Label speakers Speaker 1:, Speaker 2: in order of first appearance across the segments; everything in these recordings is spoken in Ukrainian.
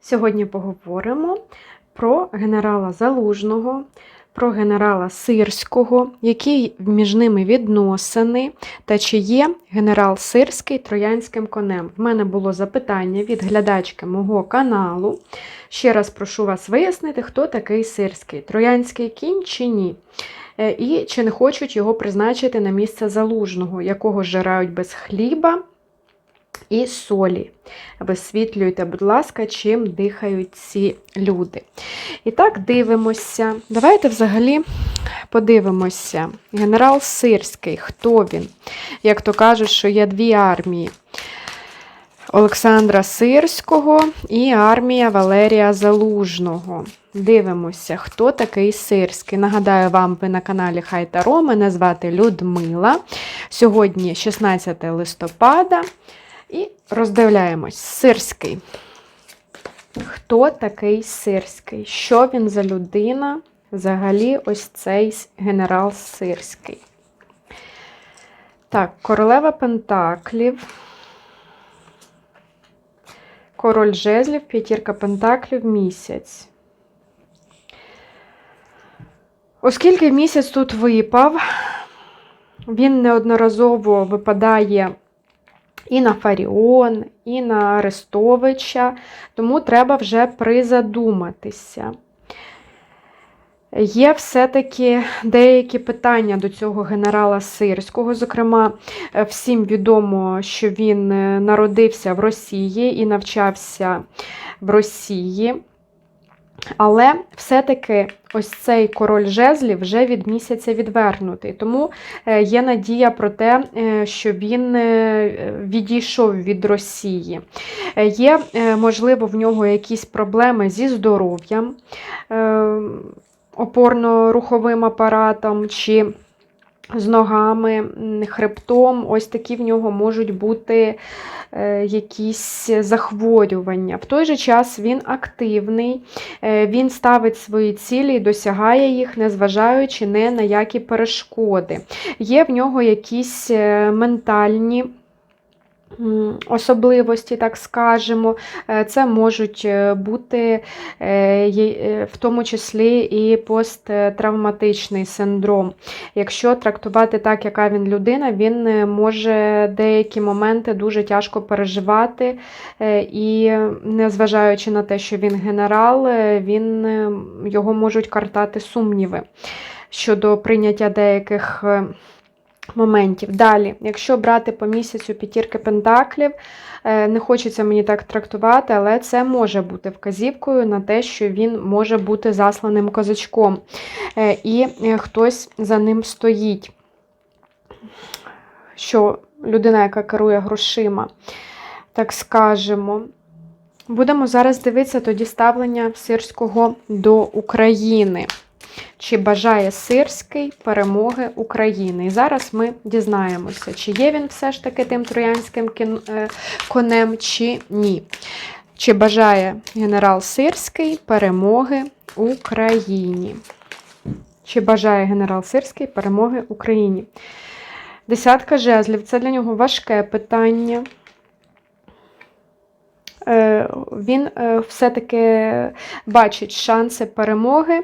Speaker 1: Сьогодні поговоримо про генерала Залужного, про генерала Сирського, які між ними відносини, та чи є генерал Сирський троянським конем. В мене було запитання від глядачки мого каналу. Ще раз прошу вас вияснити, хто такий Сирський, троянський кінь чи ні. Е, І чи не хочуть його призначити на місце залужного, якого жирають без хліба і солі. Висвітлюйте, будь ласка, чим дихають ці люди. І так, дивимося. Давайте взагалі подивимося. Генерал Сирський, хто він? Як то кажуть, що є дві армії. Олександра Сирського і армія Валерія Залужного. Дивимося, хто такий Сирський. Нагадаю вам, ви на каналі Хай Таро. Мене звати Людмила. Сьогодні 16 листопада. І роздивляємось. Сирський. Хто такий Сирський? Що він за людина? Взагалі, ось цей генерал Сирський. Так, королева Пентаклів. Король жезлів, п'ятірка пентаклів, місяць. Оскільки місяць тут випав, він неодноразово випадає і на Фаріон, і на Арестовича, тому треба вже призадуматися. Є все-таки деякі питання до цього генерала Сирського. Зокрема, всім відомо, що він народився в Росії і навчався в Росії. Але все-таки ось цей король жезлів вже від місяця відвернутий. Тому є надія про те, що він відійшов від Росії. Є, можливо, в нього якісь проблеми зі здоров'ям, опорно-руховим апаратом. чи з ногами, хребтом, ось такі в нього можуть бути е, якісь захворювання. В той же час він активний, е, він ставить свої цілі і досягає їх, незважаючи не на які перешкоди. Є в нього якісь е, ментальні. Особливості, так скажемо, це можуть бути в тому числі і посттравматичний синдром. Якщо трактувати так, яка він людина, він може деякі моменти дуже тяжко переживати, і, незважаючи на те, що він генерал, він, його можуть картати сумніви щодо прийняття деяких моментів. Далі, якщо брати по місяцю п'ятірки пентаклів, не хочеться мені так трактувати, але це може бути вказівкою на те, що він може бути засланим козачком, і хтось за ним стоїть. Що людина, яка керує грошима, так скажемо. Будемо зараз дивитися тоді ставлення Сирського до України. Чи бажає Сирський перемоги України? І зараз ми дізнаємося, чи є він все ж таки тим троянським конем, чи ні. Чи бажає генерал Сирський перемоги Україні? Чи бажає генерал Сирський перемоги Україні? Десятка жезлів це для нього важке питання. Він все-таки бачить шанси перемоги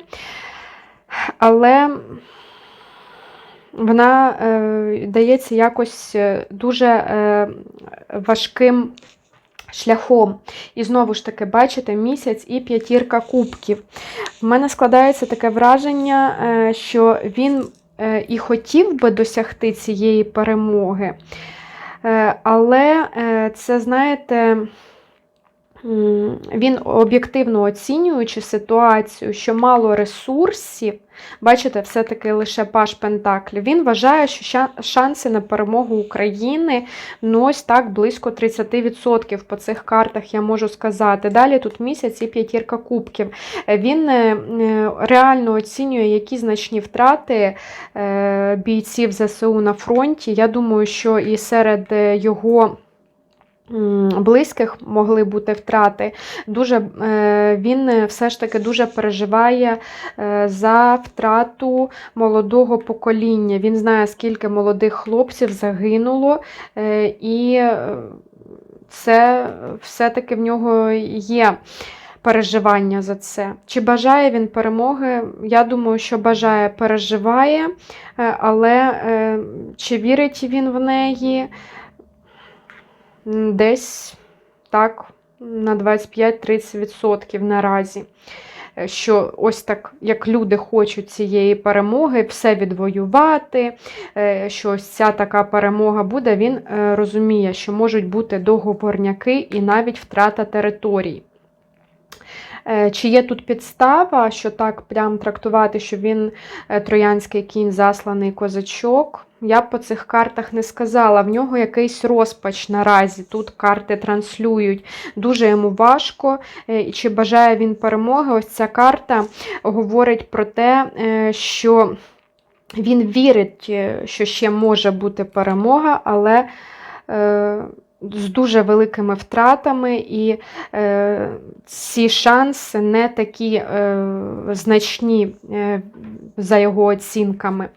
Speaker 1: але вона е, дається якось дуже е, важким шляхом. І знову ж таки, бачите, місяць і п'ятірка кубків. В мене складається таке враження, е, що він е, і хотів би досягти цієї перемоги, е, але е, це, знаєте, він об'єктивно оцінюючи ситуацію, що мало ресурсів, бачите, все-таки лише паш Пентаклів, він вважає, що шанси на перемогу України ну ось так близько 30% по цих картах, я можу сказати. Далі тут місяць і п'ятірка кубків. Він е, реально оцінює, які значні втрати е, бійців ЗСУ на фронті. Я думаю, що і серед його. Близьких могли бути втрати. Дуже, е, Він все ж таки дуже переживає е, за втрату молодого покоління. Він знає, скільки молодих хлопців загинуло, е, і це все-таки в нього є. переживання за це. Чи бажає він перемоги? Я думаю, що бажає, переживає, е, але е, чи вірить він в неї? Десь так, на 25-30% наразі. Е, що ось так, як люди хочуть цієї перемоги, все відвоювати, е, що ось ця така перемога буде, він е, розуміє, що можуть бути договорняки і навіть втрата територій. Чи є тут підстава, що так прям трактувати, що він троянський кінь, засланий козачок? Я б по цих картах не сказала. В нього якийсь розпач наразі. Тут карти транслюють. Дуже йому важко. Е, чи бажає він перемоги? Ось ця карта говорить про те, е, що він вірить, е, що ще може бути перемога, але. З дуже великими втратами, і е, ці шанси не такі е, значні е, за його оцінками.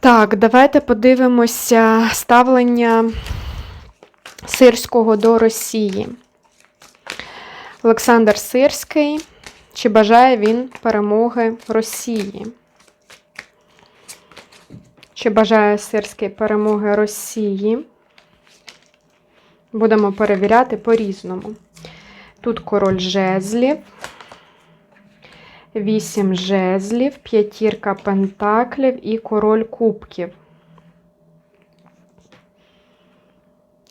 Speaker 1: Так, давайте подивимося ставлення Сирського до Росії. Олександр Сирський. Чи бажає він перемоги Росії? Чи бажає Сирський перемоги Росії? Будемо перевіряти по-різному. Тут король жезлів. Вісім жезлів, п'ятірка пентаклів і король кубків.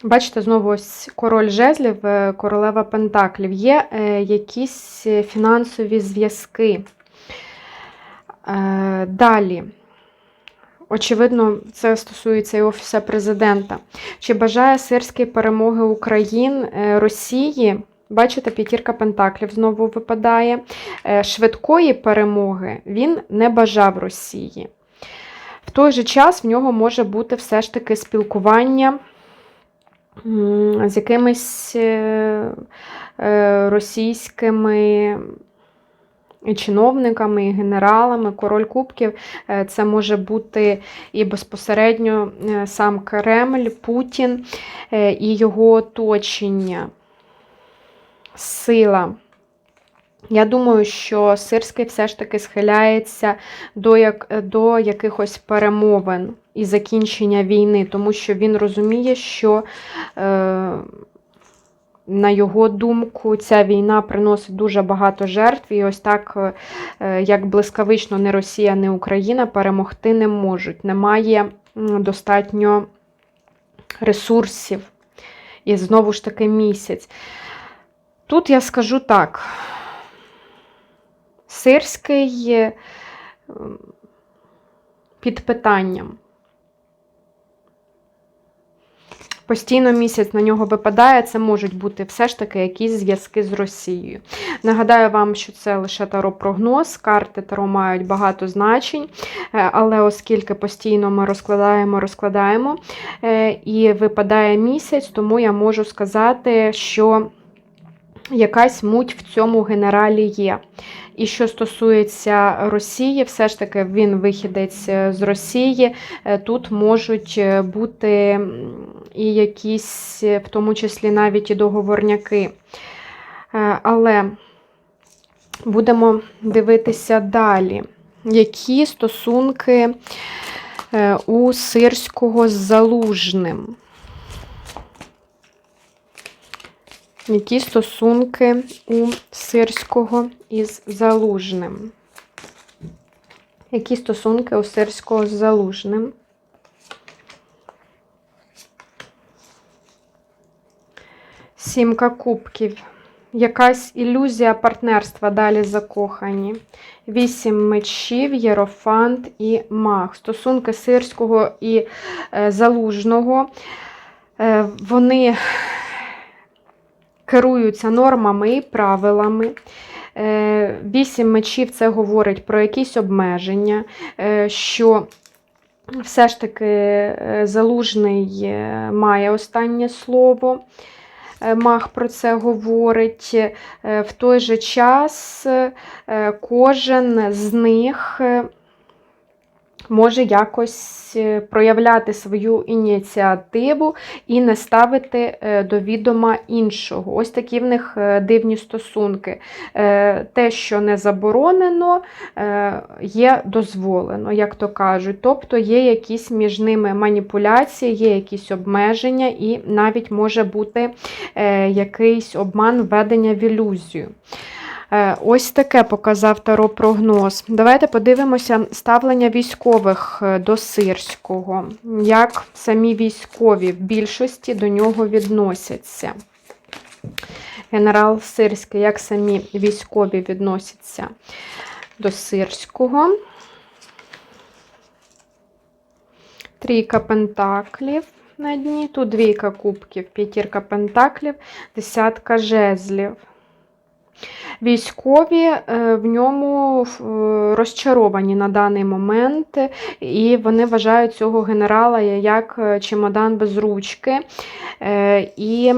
Speaker 1: Бачите, знову ось король жезлів, е, королева пентаклів. Є е, якісь фінансові зв'язки. Е, далі. Очевидно, це стосується і Офіса президента. Чи бажає сирської перемоги України Росії? Бачите, п'ятірка Пентаклів знову випадає. Е, швидкої перемоги він не бажав Росії. В той же час в нього може бути все ж таки спілкування з якимись е, е, російськими чиновниками, і генералами, король Кубків. Це може бути і безпосередньо сам Кремль, Путін і його оточення сила. Я думаю, що Сирський все ж таки схиляється до як, до якихось перемовин і закінчення війни, тому що він розуміє, що, е, на його думку, ця війна приносить дуже багато жертв, і ось так, е, як блискавично не Росія, не Україна перемогти не можуть. Немає достатньо ресурсів. І знову ж таки місяць. Тут я скажу так, сирський під питанням. Постійно місяць на нього випадає, це можуть бути все ж таки якісь зв'язки з Росією. Нагадаю вам, що це лише таро-прогноз, карти таро мають багато значень, е, але оскільки постійно ми розкладаємо, розкладаємо е, і випадає місяць, тому я можу сказати, що якась муть в цьому генералі є. І що стосується Росії, все ж таки він вихідець е, з Росії. Е, тут можуть е, бути і якісь, в тому числі навіть і договорняки. Але будемо дивитися далі, які стосунки у Сирського з Залужним. Які стосунки у Сирського із Залужним? Які стосунки у Сирського з Залужним? Сімка кубків. Якась ілюзія партнерства далі закохані. Вісім мечів, єрофант і маг. Стосунки сирського і е, залужного. Е, вони керуються нормами і правилами. Е, вісім мечів це говорить про якісь обмеження, е, що все ж таки е, залужний має останнє слово. Мах про це говорить. В той же час кожен з них може якось е, проявляти свою ініціативу і не ставити е, до відома іншого. Ось такі в них е, дивні стосунки. Те, що не заборонено, є дозволено, як то кажуть. Тобто є якісь між ними маніпуляції, є якісь обмеження, і навіть може бути якийсь обман введення в ілюзію. Е, ось таке показав Таро прогноз. Давайте подивимося ставлення військових е, до Сирського, як самі військові в більшості до нього відносяться. Генерал Сирський, як самі військові відносяться до Сирського. Трійка пентаклів на дні, тут двійка кубків, п'ятірка пентаклів, десятка жезлів. Військові е, в ньому е, розчаровані на даний момент, і вони вважають цього генерала як е, чемодан без ручки. І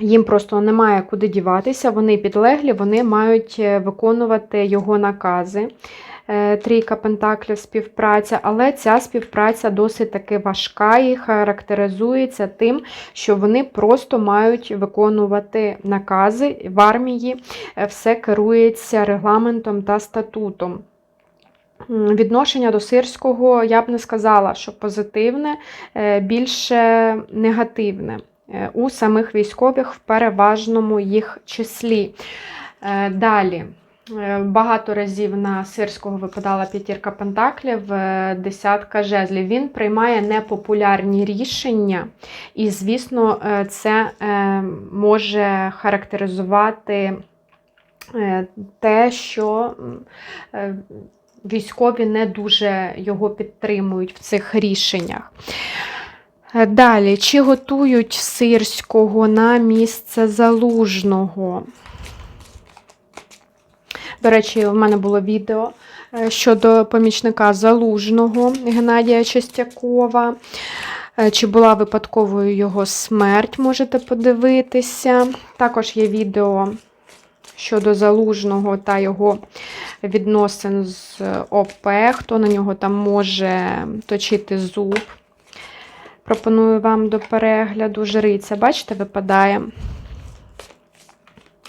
Speaker 1: їм просто немає куди діватися, вони підлеглі, вони мають виконувати його накази. Е, трійка Пентаклів співпраця, але ця співпраця досить таки важка і характеризується тим, що вони просто мають виконувати накази в армії, е, все керується регламентом та статутом. Відношення до сирського я б не сказала, що позитивне, е, більше негативне у самих військових в переважному їх числі. Далі. Е, багато разів на сирського випадала п'ятірка пентаклів, е, десятка жезлів. Він приймає непопулярні рішення, і, звісно, е, це може характеризувати те, що військові не дуже його підтримують в цих рішеннях. Далі, чи готують сирського на місце залужного? До речі, в мене було відео е, щодо помічника залужного Геннадія Чистякова. Е, чи була випадковою його смерть, можете подивитися. Також є відео щодо залужного та його відносин з ОП, хто на нього там може точити зуб. Пропоную вам до перегляду жриця. Бачите, випадає.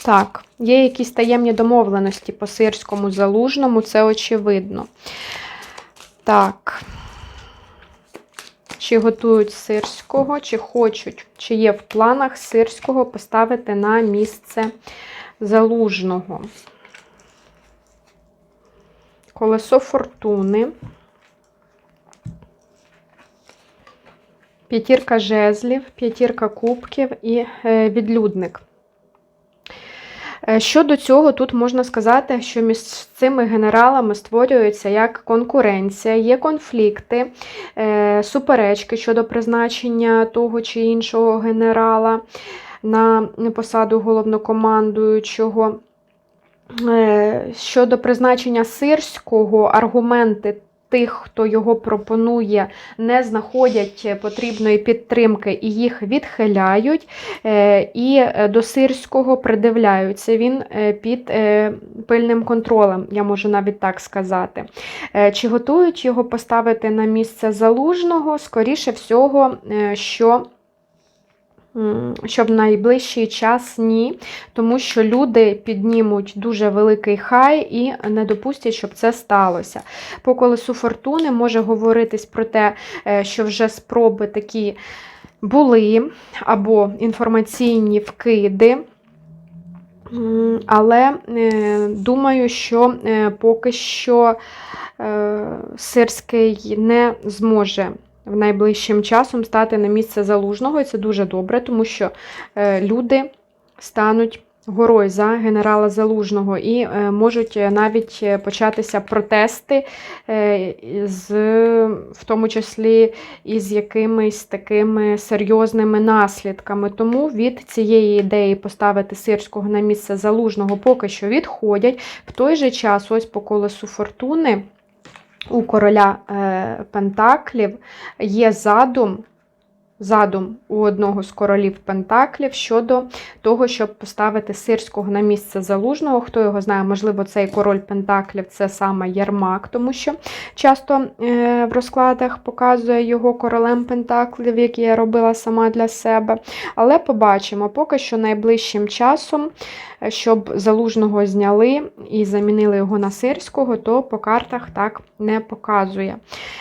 Speaker 1: Так, є якісь таємні домовленості по сирському залужному, це очевидно. Так. Чи готують сирського, чи хочуть, чи є в планах сирського поставити на місце залужного. Колесо фортуни. П'ятірка жезлів, п'ятірка кубків і е, відлюдник. Е, щодо цього, тут можна сказати, що між цими генералами створюється як конкуренція, є конфлікти, е, суперечки щодо призначення того чи іншого генерала на посаду головнокомандуючого. Е, щодо призначення сирського, аргументи тих, хто його пропонує, не знаходять потрібної підтримки і їх відхиляють, е, і до сирського придивляються. Він е, під е, пильним контролем, я можу навіть так сказати. Чи готують його поставити на місце залужного? Скоріше всього, що що в найближчий час ні, тому що люди піднімуть дуже великий хай і не допустять, щоб це сталося. По колесу фортуни може говоритись про те, е, що вже спроби такі були, або інформаційні вкиди. Але е, думаю, що е, поки що Сирський не зможе в найближчим часом стати на місце залужного, і це дуже добре, тому що е, люди стануть горою за генерала Залужного і е, можуть навіть початися протести, е, з, в тому числі із якимись такими серйозними наслідками. Тому від цієї ідеї поставити сирського на місце залужного поки що відходять. В той же час, ось по колесу фортуни у короля е, Пентаклів є задум задум у одного з королів Пентаклів щодо того, щоб поставити сирського на місце залужного. Хто його знає, можливо, цей король Пентаклів це саме Єрмак, тому що часто е, в розкладах показує його королем Пентаклів, який я робила сама для себе. Але побачимо, поки що найближчим часом, щоб залужного зняли і замінили його на сирського, то по картах так не показує.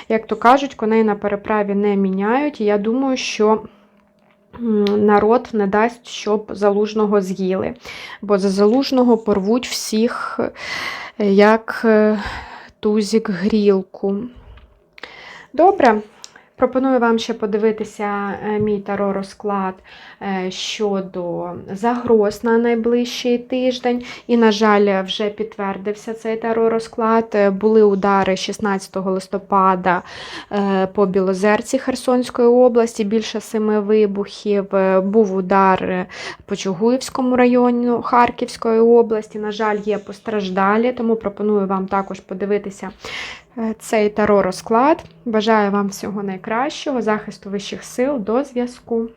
Speaker 1: Як то кажуть, коней на переправі не міняють. І я думаю, що народ не дасть, щоб залужного з'їли. Бо за залужного порвуть всіх, як е, тузік грілку. Добре. Пропоную вам ще подивитися е, мій таро розклад щодо загроз на найближчий тиждень. І, на жаль, вже підтвердився цей таро розклад. Е, Були удари 16 листопада е, по Білозерці Херсонської області, більше семи вибухів. Е, Був удар е, по Чугуївському районі Харківської області. На жаль, є постраждалі, тому пропоную вам також подивитися е, цей таро розклад. Бажаю вам всього найкращого, захисту вищих сил. До зв'язку.